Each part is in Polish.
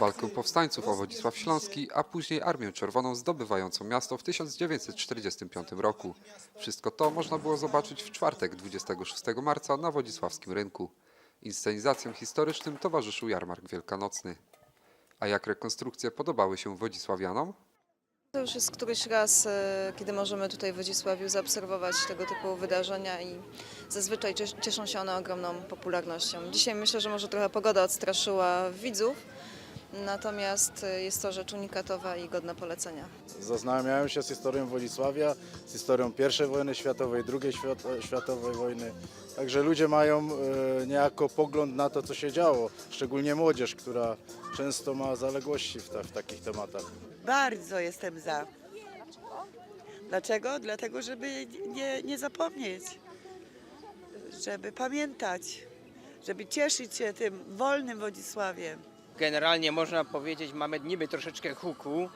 walkę powstańców o Wodzisław Śląski, a później Armię Czerwoną zdobywającą miasto w 1945 roku. Wszystko to można było zobaczyć w czwartek 26 marca na Wodzisławskim Rynku. Inscenizacjom historycznym towarzyszył jarmark wielkanocny. A jak rekonstrukcje podobały się Wodzisławianom? To już jest któryś raz, e, kiedy możemy tutaj w Wodzisławiu zaobserwować tego typu wydarzenia i zazwyczaj cies- cieszą się one ogromną popularnością. Dzisiaj myślę, że może trochę pogoda odstraszyła widzów, natomiast e, jest to rzecz unikatowa i godna polecenia. Zaznajamiają się z historią Wodzisławia, z historią I wojny światowej, II świat- światowej wojny. Także ludzie mają e, niejako pogląd na to, co się działo, szczególnie młodzież, która często ma zaległości w, ta, w takich tematach. Bardzo jestem za. Dlaczego? Dlatego, żeby nie, nie zapomnieć, żeby pamiętać, żeby cieszyć się tym wolnym Wodzisławiem. Generalnie można powiedzieć, mamy niby troszeczkę huku.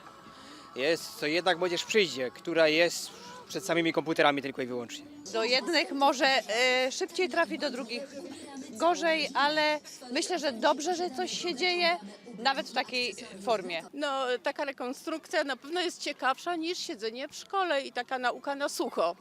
Jest, to jednak młodzież przyjdzie, która jest przed samymi komputerami tylko i wyłącznie. Do jednych może e, szybciej trafi, do drugich gorzej, ale myślę, że dobrze, że coś się dzieje, nawet w takiej formie. No, taka rekonstrukcja na pewno jest ciekawsza niż siedzenie w szkole i taka nauka na sucho.